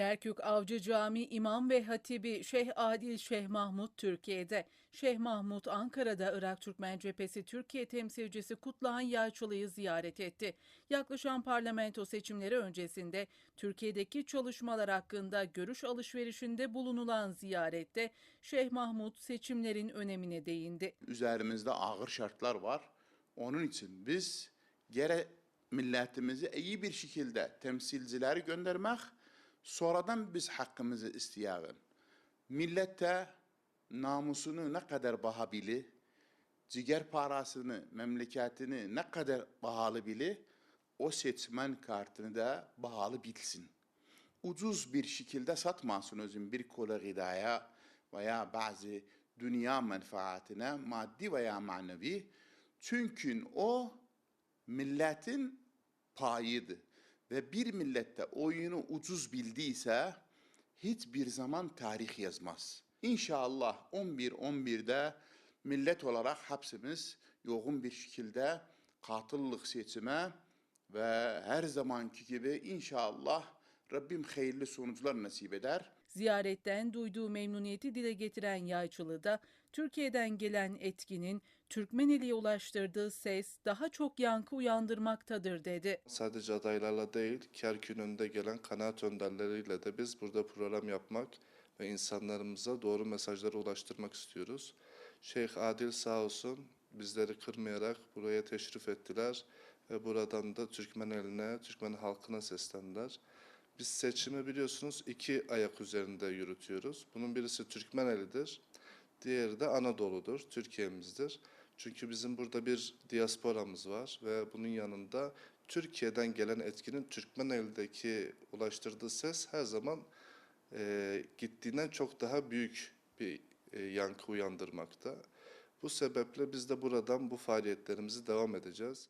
Kerkük Avcı Camii İmam ve Hatibi Şeyh Adil Şeyh Mahmut Türkiye'de. Şeyh Mahmut Ankara'da Irak Türkmen Cephesi Türkiye temsilcisi Kutluhan Yayçılı'yı ziyaret etti. Yaklaşan parlamento seçimleri öncesinde Türkiye'deki çalışmalar hakkında görüş alışverişinde bulunulan ziyarette Şeyh Mahmut seçimlerin önemine değindi. Üzerimizde ağır şartlar var. Onun için biz gere milletimizi iyi bir şekilde temsilcileri göndermek, sonradan biz hakkımızı isteyelim. Millette namusunu ne kadar baha bili, ciger parasını, memleketini ne kadar bahalı bili, o seçmen kartını da bahalı bilsin. Ucuz bir şekilde satmasın özün bir kola gıdaya veya bazı dünya menfaatine maddi veya manevi. Çünkü o milletin payıydı. Ve bir millette oyunu ucuz bildiyse hiçbir zaman tarih yazmaz. İnşallah 11-11'de millet olarak hepsimiz yoğun bir şekilde katıllık seçime ve her zamanki gibi inşallah Rabbim hayırlı sonuçlar nasip eder. Ziyaretten duyduğu memnuniyeti dile getiren Yayçılı da Türkiye'den gelen etkinin Türkmeneli'ye ulaştırdığı ses daha çok yankı uyandırmaktadır dedi. Sadece adaylarla değil, Kerkük'ün önünde gelen kanaat önderleriyle de biz burada program yapmak ve insanlarımıza doğru mesajları ulaştırmak istiyoruz. Şeyh Adil sağ olsun bizleri kırmayarak buraya teşrif ettiler ve buradan da Türkmen eline, Türkmen halkına seslendiler. Biz seçimi biliyorsunuz iki ayak üzerinde yürütüyoruz. Bunun birisi Türkmenelidir, diğeri de Anadolu'dur, Türkiye'mizdir. Çünkü bizim burada bir diasporamız var ve bunun yanında Türkiye'den gelen etkinin Türkmeneli'deki ulaştırdığı ses her zaman e, gittiğinden çok daha büyük bir e, yankı uyandırmakta. Bu sebeple biz de buradan bu faaliyetlerimizi devam edeceğiz.